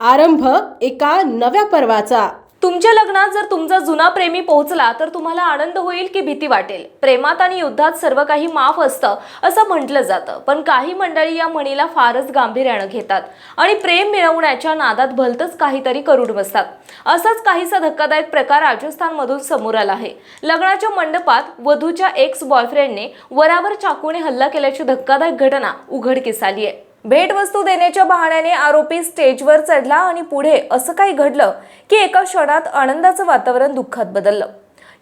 आरंभ एका नव्या पर्वाचा. तुमच्या लग्नात जर तुमचा जुना प्रेमी पोहोचला तर तुम्हाला आनंद होईल की भीती वाटेल. प्रेमात आणि युद्धात सर्व काही माफ असतं असं म्हटलं जातं. पण काही मंडळी या म्हणीला फारच गांभीर्यानं घेतात आणि प्रेम मिळवण्याच्या नादात भलतंच काहीतरी करून बसतात. असाच काहीसा धक्कादायक प्रकार राजस्थानमधून समोर आला आहे. लग्नाच्या मंडपात वधूच्या एक्स बॉयफ्रेंडने वरावर चाकूने हल्ला केल्याची धक्कादायक घटना उघडकीस आली आहे. भेटवस्तू देण्याच्या बहाण्याने आरोपी स्टेजवर चढला आणि पुढे असं काही घडलं की एका क्षणात आनंदाचं वातावरण दुःखात बदललं.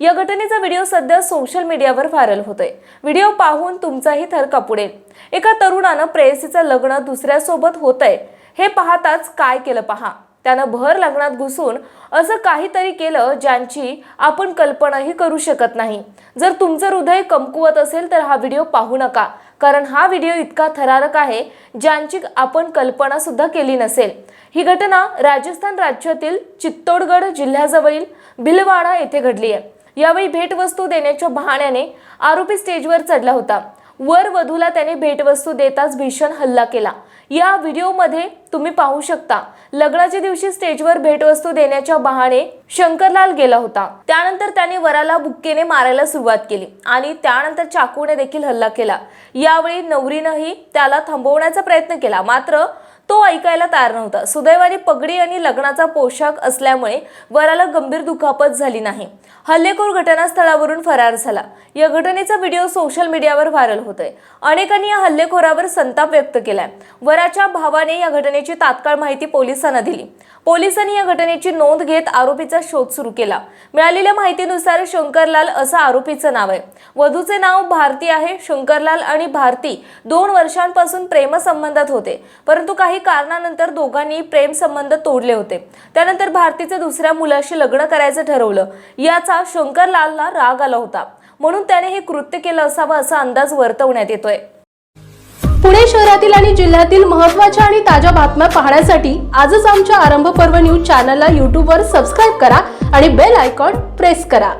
या घटनेचा व्हिडिओ सध्या सोशल मीडियावर व्हायरल होतोय. व्हिडिओ पाहून तुमचाही थर कापुडेल. एका तरुणानं प्रेयसीचं लग्न दुसऱ्यासोबत होतंय. हे पाहताच काय केलं पहा. त्यानं भर लग्नात घुसून असं काहीतरी केलं ज्यांची आपण कल्पनाही करू शकत नाही. जर तुमचं हृदय कमकुवत असेल तर हा व्हिडिओ पाहू नका. कारण हा व्हिडिओ इतका थरारक आहे ज्यांची आपण कल्पना सुद्धा केली नसेल. ही घटना राजस्थान राज्यातील चित्तोडगड जिल्ह्याजवळील भिलवाडा येथे घडली आहे. यावेळी भेटवस्तू देण्याच्या बहाण्याने आरोपी स्टेजवर चढला होता. वर वधूला त्याने भेटवस्तू देताच भीषण हल्ला केला. या व्हिडिओमध्ये तुम्ही पाहू शकता लग्नाच्या दिवशी स्टेजवर भेटवस्तू देण्याच्या बहाणे शंकरलाल गेला होता. त्यानंतर त्याने वराला बुक्केने मारायला सुरुवात केली आणि त्यानंतर चाकूने देखील हल्ला केला. यावेळी नवरीनंही त्याला थांबवण्याचा प्रयत्न केला. मात्र तो ऐकायला तयार नव्हता. सुदैवाने पगडी आणि लग्नाचा पोशाख असल्यामुळे वराला गंभीर दुखापत झाली नाही. हल्लेखोर घटनास्थळावरून फरार झाला. या घटनेचा व्हिडिओ सोशल मीडियावर व्हायरल होतोय. अनेकांनी या हल्लेखोरावर संताप व्यक्त केलाय. वराच्या भावाने या घटनेची तात्काळ माहिती पोलिसांना दिली. पोलिसांनी या घटनेची नोंद घेत आरोपीचा शोध सुरू केला. मिळालेल्या माहितीनुसार शंकरलाल असं आरोपीचं नाव आहे. वधूचे नाव भारती आहे. शंकरलाल आणि भारती दोन वर्षांपासून प्रेमसंबंधात होते. परंतु काही कारणानंतर दोघांनी प्रेम संबंध तोडले होते. त्यानंतर भारतीचे दुसऱ्या मुलाशी लग्न करायचं ठरवलं. याचा शंकरलालला राग आला होता. म्हणून त्याने हे कृत्य केलं असावं असा अंदाज वर्तवण्यात येतोय. पुणे शहरातील आणि जिल्ह्यातील महत्त्वाच्या आणि ताज्या बातम्या पाहण्यासाठी आजच आमच्या आरंभ पर्व न्यूज चॅनलला यूट्यूबवर सबस्क्राईब करा आणि बेल आयकॉन प्रेस करा.